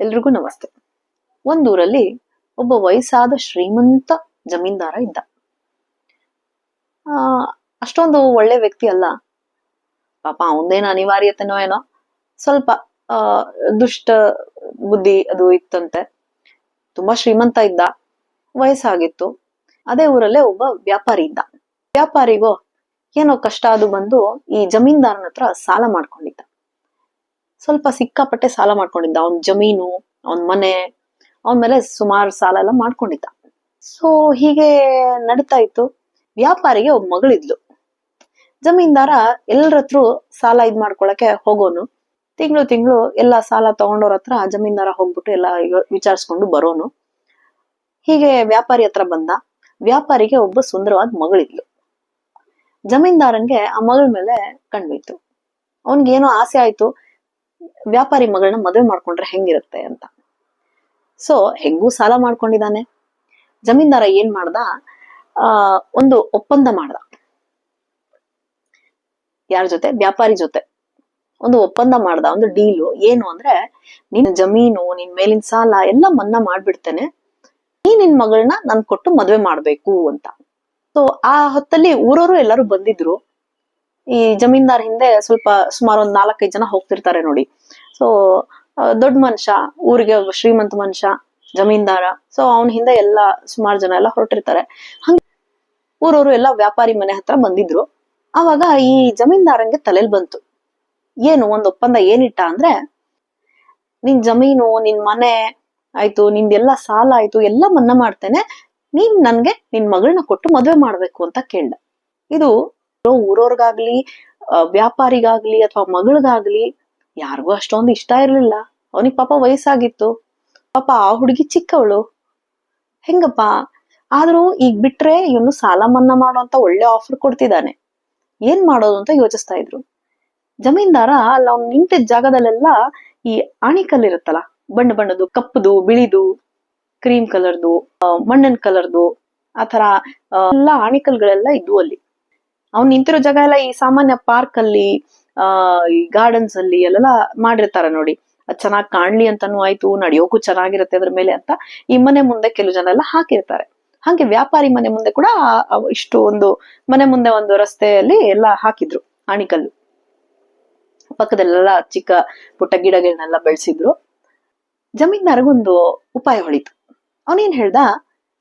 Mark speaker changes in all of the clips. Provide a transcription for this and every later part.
Speaker 1: ಎಲ್ರಿಗೂ ನಮಸ್ತೆ. ಒಂದೂರಲ್ಲಿ ಒಬ್ಬ ವಯಸ್ಸಾದ ಶ್ರೀಮಂತ ಜಮೀನ್ದಾರ ಇದ್ದ. ಆ, ಅಷ್ಟೊಂದು ಒಳ್ಳೆ ವ್ಯಕ್ತಿ ಅಲ್ಲ. ಪಾಪ ಅವನದೇನು ಅನಿವಾರ್ಯತೆನೋ ಏನೋ. ಸ್ವಲ್ಪ ದುಷ್ಟ ಬುದ್ಧಿ ಅದು ಇತ್ತಂತೆ. ತುಂಬಾ ಶ್ರೀಮಂತ ಇದ್ದ. ವಯಸ್ಸಾಗಿತ್ತು. ಅದೇ ಊರಲ್ಲೇ ಒಬ್ಬ ವ್ಯಾಪಾರಿ ಇದ್ದ. ವ್ಯಾಪಾರಿಗೋ ಏನೋ ಕಷ್ಟ ಅದು ಬಂದು ಈ ಜಮೀನ್ದಾರನ ಹತ್ರ ಸಾಲ ಮಾಡ್ಕೊಂಡಿದ್ದ. ಸ್ವಲ್ಪ ಸಿಕ್ಕಾಪಟ್ಟೆ ಸಾಲ ಮಾಡ್ಕೊಂಡಿದ್ದ. ಅವನ್ ಜಮೀನು, ಅವನ್ ಮನೆ, ಅವನ ಮೇಲೆ ಸುಮಾರು ಸಾಲ ಎಲ್ಲ ಮಾಡ್ಕೊಂಡಿದ್ದ. ಸೊ ಹೀಗೆ ನಡೀತಾ ಇತ್ತು. ವ್ಯಾಪಾರಿಗೆ ಒಬ್ಬ ಮಗಳಿದ್ಲು. ಜಮೀನ್ದಾರ ಎಲ್ಲರ ಸಾಲ ಇದ್ ಮಾಡ್ಕೊಳಕ್ಕೆ ಹೋಗೋನು. ತಿಂಗಳು ತಿಂಗಳು ಎಲ್ಲ ಸಾಲ ತಗೊಂಡವ್ರ ಹತ್ರ ಜಮೀನ್ದಾರ ಹೋಗ್ಬಿಟ್ಟು ಎಲ್ಲ ವಿಚಾರಿಸ್ಕೊಂಡು ಬರೋನು. ಹೀಗೆ ವ್ಯಾಪಾರಿ ಹತ್ರ ಬಂದ. ವ್ಯಾಪಾರಿಗೆ ಒಬ್ಬ ಸುಂದರವಾದ ಮಗಳಿದ್ಲು. ಜಮೀನ್ದಾರನ್ಗೆ ಆ ಮಗಳ ಮೇಲೆ ಕಣ್ಬಿತ್ತು ಏನೋ ಆಸೆ ಆಯ್ತು. ವ್ಯಾಪಾರಿ ಮಗಳನ್ನ ಮದುವೆ ಮಾಡ್ಕೊಂಡ್ರೆ ಹೆಂಗಿರುತ್ತೆ ಅಂತ. ಸೊ ಹೆಂಗೂ ಸಾಲ ಮಾಡ್ಕೊಂಡಿದ್ದಾನೆ. ಜಮೀನ್ದಾರ ಏನ್ ಮಾಡ್ದ? ಆ, ಒಂದು ಒಪ್ಪಂದ ಮಾಡ್ದ. ಯಾರ ಜೊತೆ? ವ್ಯಾಪಾರಿ ಜೊತೆ. ಒಂದು ಒಪ್ಪಂದ ಮಾಡ್ದ. ಒಂದು ಡೀಲು. ಏನು ಅಂದ್ರೆ, ನಿನ್ನ ಜಮೀನು, ನಿನ್ ಮೇಲಿನ ಸಾಲ ಎಲ್ಲ ಮನ್ನಾ ಮಾಡ್ಬಿಡ್ತೇನೆ. ನೀ ನಿನ್ ಮಗಳನ್ನ ನನ್ ಕೊಟ್ಟು ಮದ್ವೆ ಮಾಡ್ಬೇಕು ಅಂತ. ಸೊ ಆ ಹೊತ್ತಲ್ಲಿ ಊರವರು ಎಲ್ಲರೂ ಬಂದಿದ್ರು. ಈ ಜಮೀನ್ದಾರ್ ಹಿಂದೆ ಸ್ವಲ್ಪ ಸುಮಾರು ಒಂದ್ ನಾಲ್ಕೈದು ಜನ ಹೋಗ್ತಿರ್ತಾರೆ ನೋಡಿ. ಸೊ ದೊಡ್ಡ ಮನುಷ್ಯ, ಊರಿಗೆ ಒಬ್ಬ ಶ್ರೀಮಂತ ಮನುಷ್ಯ, ಜಮೀನ್ದಾರ. ಸೊ ಅವನ ಹಿಂದೆ ಎಲ್ಲಾ ಸುಮಾರು ಜನ ಎಲ್ಲ ಹೊರಟಿರ್ತಾರೆ. ಹಂಗ ಊರವರು ಎಲ್ಲ ವ್ಯಾಪಾರಿ ಮನೆ ಹತ್ರ ಬಂದಿದ್ರು. ಅವಾಗ ಈ ಜಮೀನ್ದಾರಂಗೆ ತಲೆಲ್ ಬಂತು. ಏನು, ಒಂದ್ ಒಪ್ಪಂದ ಏನಿಟ್ಟ ಅಂದ್ರೆ, ನಿನ್ ಜಮೀನು, ನಿನ್ ಮನೆ ಆಯ್ತು, ನಿಂದೆಲ್ಲ ಸಾಲ ಆಯ್ತು, ಎಲ್ಲ ಮನ್ನಾ ಮಾಡ್ತೇನೆ. ನೀನ್ ನನ್ಗೆ ನಿನ್ ಮಗಳನ್ನ ಕೊಟ್ಟು ಮದ್ವೆ ಮಾಡ್ಬೇಕು ಅಂತ ಕೇಳ್ದ. ಇದು ಊರವ್ರಿಗಾಗ್ಲಿ ವ್ಯಾಪಾರಿಗಾಗ್ಲಿ ಅಥವಾ ಮಗಳಿಗಾಗ್ಲಿ ಯಾರಿಗೂ ಅಷ್ಟೊಂದು ಇಷ್ಟ ಇರ್ಲಿಲ್ಲ. ಅವನಿಗೆ ಪಾಪ ವಯಸ್ಸಾಗಿತ್ತು. ಪಾಪ ಆ ಹುಡುಗಿ ಚಿಕ್ಕವಳು. ಹೆಂಗಪ್ಪ? ಆದ್ರೂ ಈಗ ಬಿಟ್ರೆ ಇವನು ಸಾಲ ಮನ್ನಾ ಮಾಡುವಂತ ಒಳ್ಳೆ ಆಫರ್ ಕೊಡ್ತಿದ್ದಾನೆ ಏನ್ ಮಾಡೋದು ಅಂತ ಯೋಚಿಸ್ತಾ ಇದ್ರು. ಜಮೀನ್ದಾರ, ಅಲ್ಲಿ ಅವ್ನು ನಿಂತಿದ್ದ ಜಾಗದಲ್ಲೆಲ್ಲ ಈ ಆಣಿಕಲ್ ಇರುತ್ತಲ್ಲ, ಬಣ್ಣ ಬಣ್ಣದು ಕಪ್ಪದು, ಬಿಳಿದು, ಕ್ರೀಮ್ ಕಲರ್ದು ಮಣ್ಣನ್ ಕಲರ್ದು ಆತರ ಎಲ್ಲ ಆಣಿಕಲ್ಗಳೆಲ್ಲ ಇದ್ವು ಅಲ್ಲಿ. ಅವ್ನ್ ನಿಂತಿರೋ ಜಾಗ ಎಲ್ಲ ಈ ಸಾಮಾನ್ಯ ಪಾರ್ಕ್ ಅಲ್ಲಿ, ಆ, ಈ ಗಾರ್ಡನ್ಸ್ ಅಲ್ಲಿ ಅಲ್ಲೆಲ್ಲ ಮಾಡಿರ್ತಾರೆ ನೋಡಿ. ಅದ್ ಚೆನ್ನಾಗಿ ಕಾಣ್ಲಿ ಅಂತಾನು ಆಯ್ತು, ನಡೆಯೋಕು ಚೆನ್ನಾಗಿರುತ್ತೆ ಅದ್ರ ಮೇಲೆ ಅಂತ ಈ ಮನೆ ಮುಂದೆ ಕೆಲವು ಜನ ಎಲ್ಲ ಹಾಕಿರ್ತಾರೆ. ಹಾಗೆ ವ್ಯಾಪಾರಿ ಮನೆ ಮುಂದೆ ಕೂಡ ಇಷ್ಟು ಒಂದು ಮನೆ ಮುಂದೆ ಒಂದು ರಸ್ತೆಯಲ್ಲಿ ಎಲ್ಲ ಹಾಕಿದ್ರು, ಆಣಿಕಲ್ಲು. ಪಕ್ಕದಲ್ಲೆಲ್ಲ ಚಿಕ್ಕ ಪುಟ್ಟ ಗಿಡಗಳನ್ನೆಲ್ಲ ಬೆಳೆಸಿದ್ರು. ಜಮೀನ್ದಾರಗೊಂದು ಉಪಾಯ ಹೊಳಿತು. ಅವನೇನ್ ಹೇಳ್ದ,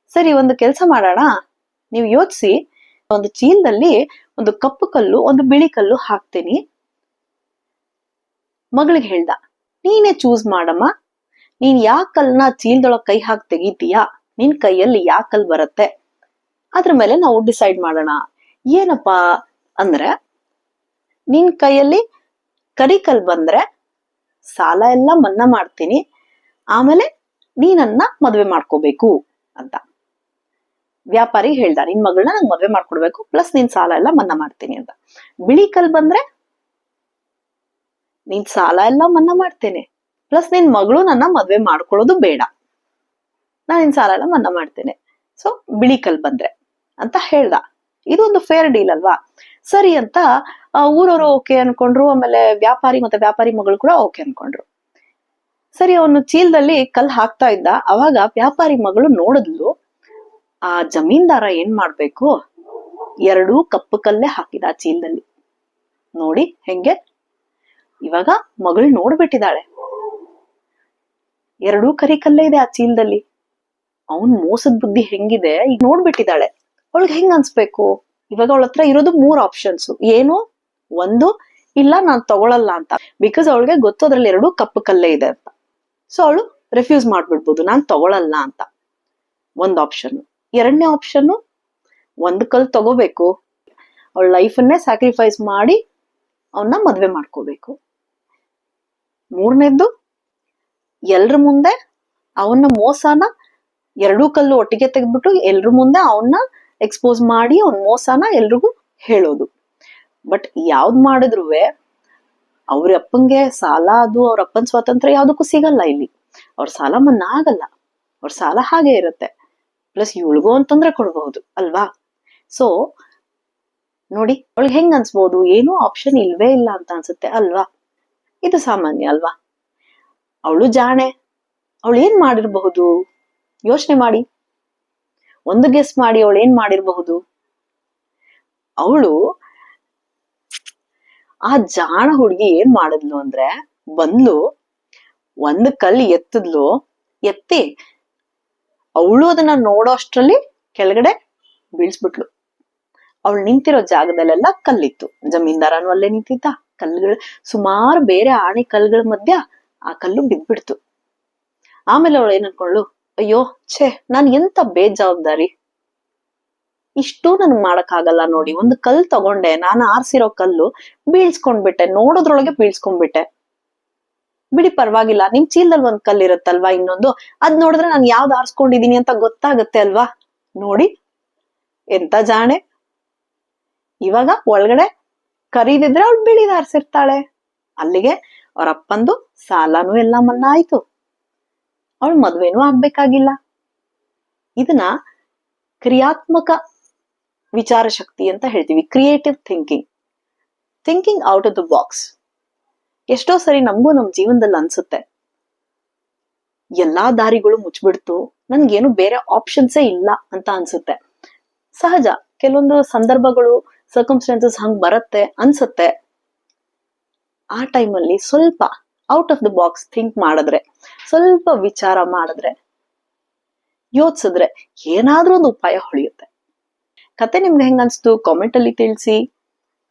Speaker 1: ಸರಿ ಒಂದು ಕೆಲಸ ಮಾಡೋಣ, ನೀವು ಯೋಚಿಸಿ ಒಂದು ಚೀಲದಲ್ಲಿ ಒಂದು ಕಪ್ಪು ಕಲ್ಲು, ಒಂದು ಬಿಳಿ ಕಲ್ಲು ಹಾಕ್ತೀನಿ. ಮಗಳಿಗೆ ಹೇಳ್ದ, ನೀನೇ ಚೂಸ್ ಮಾಡಮ್ಮ. ನೀನ್ ಯಾ ಕಲ್ನ ಚೀಲ್ದೊಳಗ್ ಕೈ ಹಾಕಿ ತೆಗಿತೀಯಾ? ನಿನ್ ಕೈಯಲ್ಲಿ ಯಾ ಕಲ್ ಬರುತ್ತೆ? ಅದ್ರ ಮೇಲೆ ನಾವು ಡಿಸೈಡ್ ಮಾಡೋಣ. ಏನಪ್ಪಾ ಅಂದ್ರೆ, ನಿನ್ ಕೈಯಲ್ಲಿ ಕರಿ ಕಲ್ ಬಂದ್ರೆ ಸಾಲ ಎಲ್ಲ ಮನ್ನಾ ಮಾಡ್ತೀನಿ. ಆಮೇಲೆ ನೀನನ್ನ ಮದ್ವೆ ಮಾಡ್ಕೋಬೇಕು ಅಂತ. ವ್ಯಾಪಾರಿ ಹೇಳ್ದ ನಿನ್ ಮಗಳನ್ನ ನಂಗೆ ಮದ್ವೆ ಮಾಡ್ಕೊಡ್ಬೇಕು ಪ್ಲಸ್ ನಿನ್ ಸಾಲ ಎಲ್ಲ ಮನ್ನಾ ಮಾಡ್ತೀನಿ ಅಂತ. ಬಿಳಿ ಕಲ್ ಬಂದ್ರೆ, ನಿನ್ ಸಾಲ ಎಲ್ಲ ಮನ್ನಾ ಮಾಡ್ತೇನೆ ಪ್ಲಸ್ ನಿನ್ ಮಗಳು ನನ್ನ ಮದ್ವೆ ಮಾಡ್ಕೊಳ್ಳೋದು ಬೇಡ. ನಾನು ನಿನ್ ಸಾಲ ಎಲ್ಲ ಮನ್ನಾ ಮಾಡ್ತೇನೆ. ಸೊ ಬಿಳಿ ಕಲ್ ಬಂದ್ರೆ ಅಂತ ಹೇಳ್ದ. ಇದು ಒಂದು ಫೇರ್ ಡೀಲ್ ಅಲ್ವಾ? ಸರಿ ಅಂತ ಊರವರು ಓಕೆ ಅನ್ಕೊಂಡ್ರು, ಆಮೇಲೆ ವ್ಯಾಪಾರಿ ಮತ್ತೆ ವ್ಯಾಪಾರಿ ಮಗಳು ಕೂಡ ಓಕೆ ಅನ್ಕೊಂಡ್ರು. ಸರಿ, ಅವನು ಚೀಲದಲ್ಲಿ ಕಲ್ ಹಾಕ್ತಾ ಇದ್ದ. ಅವಾಗ ವ್ಯಾಪಾರಿ ಮಗಳು ನೋಡಿದ್ಲು ಆ ಜಮೀನ್ದಾರ ಏನ್ ಮಾಡ್ಬೇಕು? ಎರಡೂ ಕಪ್ಪು ಕಲ್ಲೇ ಹಾಕಿದ ಆ ಚೀಲದಲ್ಲಿ. ನೋಡಿ ಹೆಂಗೆ? ಇವಾಗ ಮಗಳು ನೋಡ್ಬಿಟ್ಟಿದ್ದಾಳೆ ಎರಡೂ ಕರಿ ಕಲ್ಲೇ ಇದೆ ಆ ಚೀಲದಲ್ಲಿ. ಅವನ್ ಮೋಸದ ಬುದ್ಧಿ ಹೆಂಗಿದೆ? ಈಗ ನೋಡ್ಬಿಟ್ಟಿದ್ದಾಳೆ ಅವಳಿಗೆ ಹೆಂಗ್ ಅನ್ಸ್ಬೇಕು? ಇವಾಗ ಅವಳ ಹತ್ರ ಇರೋದು ಮೂರ್ ಆಪ್ಷನ್ಸ್ ಏನು? ಒಂದು, ಇಲ್ಲ, ನಾನ್ ತಗೊಳಲ್ಲ ಅಂತ. ಬಿಕಾಸ್ ಅವಳಿಗೆ ಗೊತ್ತು ಅದ್ರಲ್ಲಿ ಎರಡು ಕಪ್ಪು ಕಲ್ಲೇ ಇದೆ ಅಂತ. ಸೊ ಅವಳು ರೆಫ್ಯೂಸ್ ಮಾಡ್ಬಿಡ್ಬೋದು. ನಾನ್ ತಗೊಳಲ್ಲ ಅಂತ. ಒಂದ್ ಆಪ್ಷನ್ ಎರಡನೇ ಆಪ್ಷನ್ ಒಂದ್ ಕಲ್ ತಗೋಬೇಕು. ಅವಳ ಲೈಫನ್ನೇ ಸ್ಯಾಕ್ರಿಫೈಸ್ ಮಾಡಿ ಅವನ್ನ ಮದ್ವೆ ಮಾಡ್ಕೋಬೇಕು. ಮೂರನೇದ್ದು ಎಲ್ರ ಮುಂದೆ ಅವನ್ನ ಮೋಸನ ಎರಡೂ ಕಲ್ಲು ಒಟ್ಟಿಗೆ ತೆಗೆದ್ಬಿಟ್ಟು ಎಲ್ರ ಮುಂದೆ ಅವನ್ನ ಎಕ್ಸ್ಪೋಸ್ ಮಾಡಿ ಅವನ್ ಮೋಸನ ಎಲ್ರಿಗೂ ಹೇಳೋದು. ಬಟ್ ಯಾವ್ದ್ ಮಾಡಿದ್ರು ಅವ್ರ ಅಪ್ಪಂಗೆ ಸಾಲ ಅದು ಅವ್ರ ಅಪ್ಪನ ಸ್ವಾತಂತ್ರ್ಯ ಯಾವ್ದಕ್ಕೂ ಸಿಗಲ್ಲ ಇಲ್ಲಿ. ಅವ್ರ ಸಾಲ ಮನ್ನಾ ಆಗಲ್ಲ. ಅವ್ರ ಸಾಲ ಹಾಗೆ ಇರುತ್ತೆ. ಪ್ಲಸ್ ಇವಳಿಗೂ ಅಂತಂದ್ರೆ ಕೊಡಬಹುದು ಅಲ್ವಾ? ಸೊ ನೋಡಿ, ಅವಳಿಗೆ ಹೆಂಗ್ ಅನ್ಸ್ಬೋದು? ಏನೂ ಆಪ್ಷನ್ ಇಲ್ವೇ ಇಲ್ಲ ಅಂತ ಅನ್ಸುತ್ತೆ, ಅಲ್ವಾ? ಇದು ಸಾಮಾನ್ಯ, ಅಲ್ವಾ? ಅವಳು ಜಾಣೆ. ಅವಳು ಏನ್ ಮಾಡಿರಬಹುದು? ಯೋಚನೆ ಮಾಡಿ. ಒಂದು ಗೆಸ್ ಮಾಡಿ ಅವಳು ಏನ್ ಮಾಡಿರಬಹುದು? ಅವಳು ಆ ಜಾಣ ಹುಡುಗಿ ಏನ್ ಮಾಡಿದ್ಲು ಅಂದ್ರೆ, ಬಂದ್ಲು, ಒಂದು ಕಲ್ಲು ಎತ್ತಿದ್ಲು, ಎತ್ತಿ ಅವಳು ಅದನ್ನ ನೋಡೋ ಅಷ್ಟ್ರಲ್ಲಿ ಕೆಳಗಡೆ ಬೀಳ್ಸ್ಬಿಟ್ಲು. ಅವಳು ನಿಂತಿರೋ ಜಾಗದಲ್ಲೆಲ್ಲ ಕಲ್ಲಿತ್ತು. ಜಮೀನ್ದಾರನು ಅಲ್ಲೇ ನಿಂತಿದ್ದ. ಕಲ್ಲುಗಳು ಸುಮಾರು ಬೇರೆ ಆಣೆ ಕಲ್ಲುಗಳ ಮಧ್ಯ ಆ ಕಲ್ಲು ಬಿದ್ದ್ಬಿಡ್ತು ಆಮೇಲೆ ಅವಳು ಏನನ್ಕೊಳ್ಳು ಅಯ್ಯೋ, ಛೇ, ನಾನು ಎಂತ ಬೇಜವಾಬ್ದಾರಿ? ಇಷ್ಟು ನನ್ಗ್ ಮಾಡಕ್ಕಾಗಲ್ಲ ನೋಡಿ. ಒಂದು ಕಲ್ಲು ತಗೊಂಡೆ, ನಾನು ಆರ್ಸಿರೋ ಕಲ್ಲು ಬೀಳ್ಸ್ಕೊಂಡ್ಬಿಟ್ಟೆ, ನೋಡೋದ್ರೊಳಗೆ ಬೀಳ್ಸ್ಕೊಂಡ್ಬಿಟ್ಟೆ. ಬಿಡಿ ಪರವಾಗಿಲ್ಲ. ನಿಮ್ ಚೀಲದಲ್ಲಿ ಒಂದ್ ಕಲ್ ಇರುತ್ತಲ್ವಾ ಇನ್ನೊಂದು? ಅದ್ ನೋಡಿದ್ರೆ ನಾನು ಯಾವ್ದು ಆರಿಸ್ಕೊಂಡಿದೀನಿ ಅಂತ ಗೊತ್ತಾಗತ್ತೆ ಅಲ್ವಾ? ನೋಡಿ. ಎಂತ ಜಾಣೆ? ಇವಾಗ ಒಳಗಡೆ ಕರೀದಿದ್ರೆ ಅವ್ಳು ಬಿಳಿದ ಆರಿಸಿರ್ತಾಳೆ ಅಲ್ಲಿಗೆ ಅವ್ರ ಅಪ್ಪಂದು ಸಾಲನೂ ಎಲ್ಲ ಮನ್ನಾ ಆಯ್ತು ಅವಳು ಮದ್ವೆನೂ ಆಗ್ಬೇಕಾಗಿಲ್ಲ. ಇದನ್ನ ಕ್ರಿಯಾತ್ಮಕ ವಿಚಾರ ಶಕ್ತಿ ಅಂತ ಹೇಳ್ತೀವಿ. Creative thinking thinking out of the box ಎಷ್ಟೋ ಸರಿ ನಮಗೂ ನಮ್ ಜೀವನದಲ್ಲಿ ಅನ್ಸುತ್ತೆ. ಎಲ್ಲಾ ದಾರಿಗಳು ಮುಚ್ಚಿಬಿಡ್ತು ನನ್ಗೇನು ಬೇರೆ ಆಪ್ಷನ್ಸೇ ಇಲ್ಲ ಅಂತ ಅನ್ಸುತ್ತೆ. ಸಹಜ, ಕೆಲವೊಂದು ಸಂದರ್ಭಗಳು ಸರ್ಕಮ್ಸ್ಟೆನ್ಸಸ್ ಹಂಗ್ ಬರುತ್ತೆ ಅನ್ಸುತ್ತೆ. ಆ ಟೈಮಲ್ಲಿ ಸ್ವಲ್ಪ out of the box think ಮಾಡಿದ್ರೆ, ಸ್ವಲ್ಪ ವಿಚಾರ ಮಾಡಿದ್ರೆ, ಯೋಚಿಸಿದ್ರೆ ಏನಾದ್ರೂ ಒಂದು ಉಪಾಯ ಹೊಳೆಯುತ್ತೆ. ಕತೆ ನಿಮ್ಗೆ ಹೆಂಗ್ ಅನ್ಸ್ತು? ಕಾಮೆಂಟ್ ಅಲ್ಲಿ ತಿಳಿಸಿ.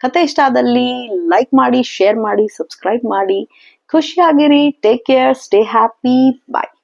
Speaker 1: ಕತೆ ಇಷ್ಟ ಆದಲ್ಲಿ ಲೈಕ್ ಮಾಡಿ ಶೇರ್ ಮಾಡಿ ಸಬ್ಸ್ಕ್ರೈಬ್ ಮಾಡಿ. ಖುಷಿಯಾಗಿರಿ. Take care stay happy bye